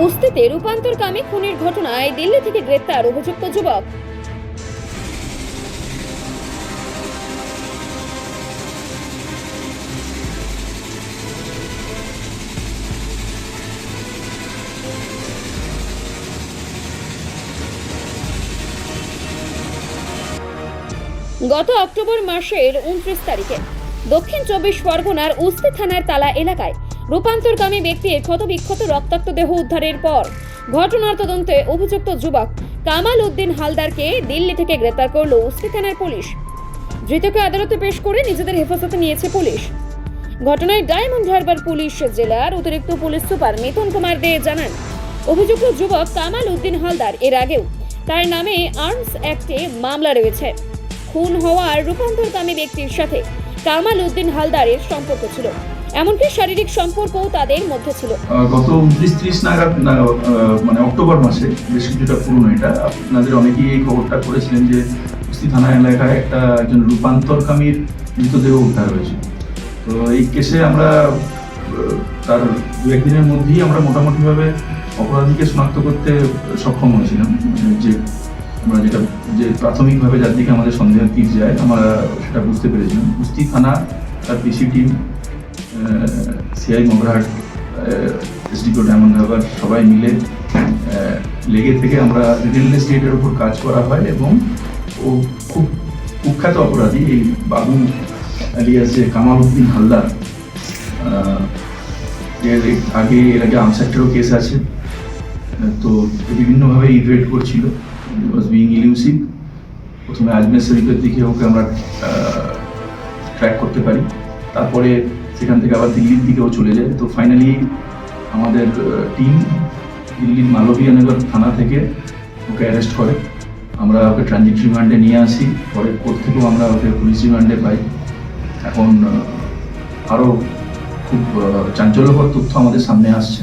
উস্তিতে রূপান্তরকামী খুনের ঘটনায় দিল্লি থেকে গ্রেপ্তার অভিযুক্ত যুবক। গত অক্টোবর মাসের উনত্রিশ তারিখে দক্ষিণ চব্বিশ পরগনার উস্তি থানার তালা এলাকায় রূপান্তরকামী ব্যক্তির ক্ষতবিক্ষত রক্তাক্ত দেহ উদ্ধারের পর ঘটনার তদন্তে অভিযুক্ত যুবক কামাল উদ্দিন হালদারকে দিল্লি থেকে গ্রেপ্তার করল উস্তি থানার পুলিশ। ধৃতকে আদালতে পেশ করে নিজেদের হেফাজতে নিয়েছে পুলিশ। ঘটনায় ডায়মন্ড হারবার পুলিশ জেলার অতিরিক্ত পুলিশ সুপার মিথুন কুমার দে জানান, অভিযুক্ত যুবক কামাল উদ্দিন হালদার এর আগেও তার নামে আর্মস অ্যাক্টে মামলা রয়েছে। খুন হওয়ার রূপান্তরকামী ব্যক্তির সাথে কামাল উদ্দিন হালদারের সম্পর্ক ছিল। এমনকি শারীরিক সম্পর্কও তাদের মধ্যে ছিল। গত উনত্রিশ ত্রিশ নাগাদ মানে অক্টোবর মাসে বেশ কিছুটা পুরনো এটা, আপনাদের অনেকেই এই খবরটা করেছিলেন যে কুস্তি থানা এলাকায় একটা একজন রূপান্তরকামীর মৃতদেহ উদ্ধার হয়েছে। তো এই কেসে আমরা তার দু একদিনের মধ্যেই আমরা মোটামুটিভাবে অপরাধীকে শনাক্ত করতে সক্ষম হয়েছিলাম। যে আমরা যেটা, যে প্রাথমিকভাবে যার দিকে আমাদের সন্দেহের তীর যায়, আমরা সেটা বুঝতে পেরেছিলাম। কুস্তি থানা তার পিসি টিম সিআই মগরাহাট এসডিকো ডায়মন্ড হারবার সবাই মিলে লেগে থেকে আমরা রিয়েল এস্টেটের উপর কাজ করা হয় এবং ও খুব কুখ্যাত অপরাধী, এই বাবু আলিয়াস যে কামাল উদ্দিন হালদার এর আগে এর আগে আনসাক্টেরও কেস আছে, তো বিভিন্নভাবে ইভেট করছিল ওয়াজ বিং ইলিউসিভ প্রথমে আজমের শরীফের দিকে ওকে আমরা ট্র্যাক করতে পারি, তারপরে সেখান থেকে আবার দিল্লির দিকেও চলে যায়। তো ফাইনালি আমাদের টিম দিল্লির মালবিয়ানগর থানা থেকে ওকে অ্যারেস্ট করে। আমরা ওকে ট্রানজিট রিমান্ডে নিয়ে আসি। পরে কোর্ট থেকেও আমরা ওকে পুলিশ রিমান্ডে পাই। এখন আরও খুব চাঞ্চল্যকর তথ্য আমাদের সামনে আসছে।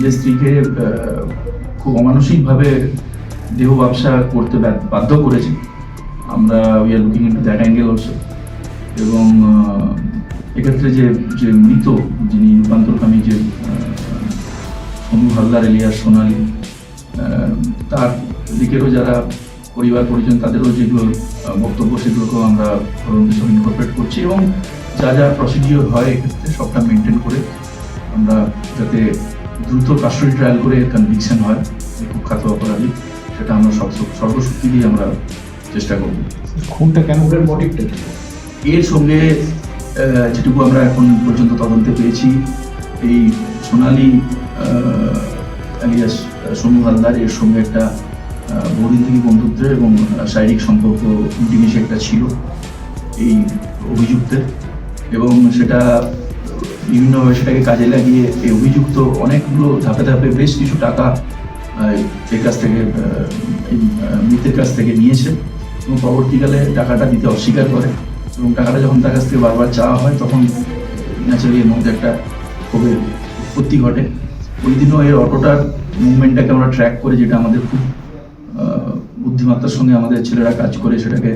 যে স্ত্রীকে খুব অমানসিকভাবে দেহ ব্যবসা করতে বাধ্য করেছে। আমরা we are looking into that angle also এবং এক্ষেত্রে যে যে মৃত, যিনি রূপান্তরকামী যে সোনু হালদার, এলিয়াস সোনালি তার দিকেরও যারা পরিবার, পরিজন, তাদেরও যেগুলো বক্তব্য, সেগুলোকেও আমরা তদন্তের ইনকর্পোরেট করছি এবং যা যা প্রসিডিওর হয় এক্ষেত্রে সবটা মেনটেন করে আমরা যাতে দ্রুত কাস্টডি ট্রায়াল করে কনভিকশন হয় যে কুখ্যাত অপরাধী সেটা আমরা সব সর্বশক্তি দিয়ে আমরা চেষ্টা করব। খুনটা কেন? করে মোটিভটা কি? এর সঙ্গে যেটুকু আমরা এখন পর্যন্ত তদন্তে পেয়েছি এই সোনালি আলিয়াস সোনু হালদার এর সঙ্গে একটা বহুদিন থেকে বন্ধুত্বের এবং শারীরিক সম্পর্ক ইন্টিমেসি একটা ছিল এই অভিযুক্তের। এবং সেটা বিভিন্নভাবে সেটাকে কাজে লাগিয়ে এই অভিযুক্ত অনেকগুলো ধাপে ধাপে বেশ কিছু টাকা এর কাছ থেকে মৃতের কাছ থেকে নিয়েছে এবং পরবর্তীকালে টাকাটা দিতে অস্বীকার করে এবং টাকাটা যখন তার কাছ থেকে বারবার চাওয়া হয় তখন ন্যাচারালি এর মধ্যে একটা ক্ষোভের উৎপত্তি ঘটে। ওই দিনও এর অটোটার মুভমেন্টটাকে আমরা ট্র্যাক করে যেটা আমাদের খুব বুদ্ধিমত্তার সঙ্গে আমাদের ছেলেরা কাজ করে সেটাকে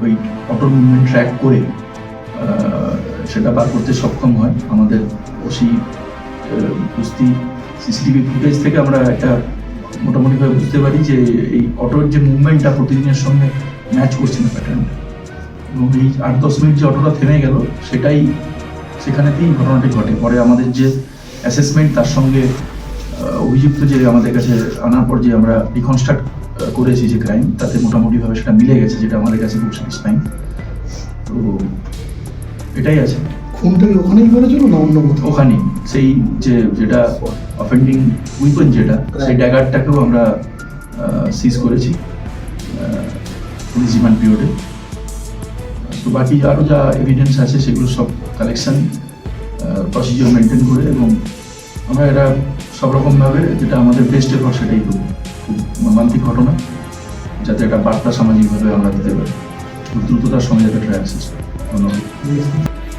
ওই অটো মুভমেন্ট ট্র্যাক করে সেটা বার করতে সক্ষম হয়। আমাদের ওসি কুস্তি, সিসিটিভি ফুটেজ থেকে আমরা একটা মোটামুটিভাবে বুঝতে পারি যে এই অটোর যে মুভমেন্টটা প্রতিদিনের সঙ্গে ম্যাচ করছে না প্যাটার্নটা এবং এই আট দশ মিনিট যে অটোটা থেমে গেল, সেটাই সেখানেতেই ঘটনাটি ঘটে। পরে আমাদের যে অ্যাসেসমেন্ট তার সঙ্গে অভিযুক্ত যে আমাদের কাছে আনার পর যে আমরা রিকনস্ট্রাক্ট করেছি যে ক্রাইম তাতে মোটামুটিভাবে সেটা মিলে গেছে, যেটা আমাদের কাছে খুব স্যাটিসফাইং তো এটাই আছে। খুনটা কি ওখানেই করেছিল না অন্য কোথাও? ওখানেই। সেই যে যেটা অফেন্ডিং উইপন যেটা সেই ড্যাগারটাকেও আমরা সিজ করেছি পুলিশ রিমান্ড পিরিয়ডে তো বাকি আরও যা এভিডেন্স আছে সেগুলো সব কালেকশন প্রসিজিওর মেনটেন করে এবং আমরা এটা সব রকমভাবে যেটা আমাদের বেস্ট এফোর্ট সেটাই করব। খুব মর্মান্তিক ঘটনা যাতে একটা বার্তা সামাজিকভাবে আমরা দিতে পারি। খুব দ্রুততার সঙ্গে যাতে ট্রায়াল শেষ। ধন্যবাদ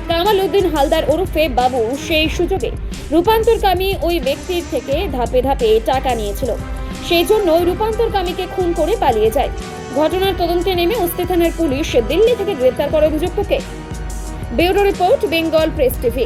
কামাল উদ্দিন হালদার ওরফে বাবু সেই সুযোগে রূপান্তরকামী ওই ব্যক্তির থেকে ধাপে ধাপে টাকা নিয়েছিল। সেই জন্য রূপান্তরকামীকে খুন করে পালিয়ে যায়। ঘটনার তদন্তে নেমে উস্তি থানার পুলিশ দিল্লি থেকে গ্রেপ্তার করে অভিযুক্তকে। Bureau report, Bengal press TV.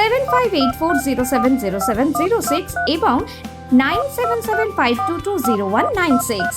seven five eight four zero seven zero seven zero six এবং nine seven seven five two two zero one nine six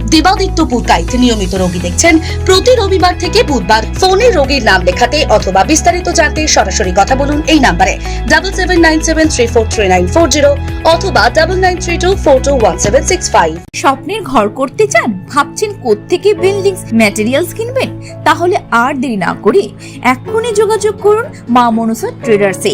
Debaditya Purkait নিয়মিত রোগী দেখছেন। প্রতি রবিবার থেকে বুধবার ফোনে রোগীর নাম লেখাতে অথবা বিস্তারিত জানতে সরাসরি কথা বলুন এই নাম্বারে। Double seven nine seven three four three nine four zero অথবা double nine three two four two one seven six five স্বপ্নের ঘর করতে চান, ভাবছেন কোত্থেকে বিল্ডিংস ম্যাটেরিয়ালস কিনবেন? তাহলে আর দেরি না করে এক্ষুনি যোগাযোগ করুন মা মনসা ট্রেডার্সে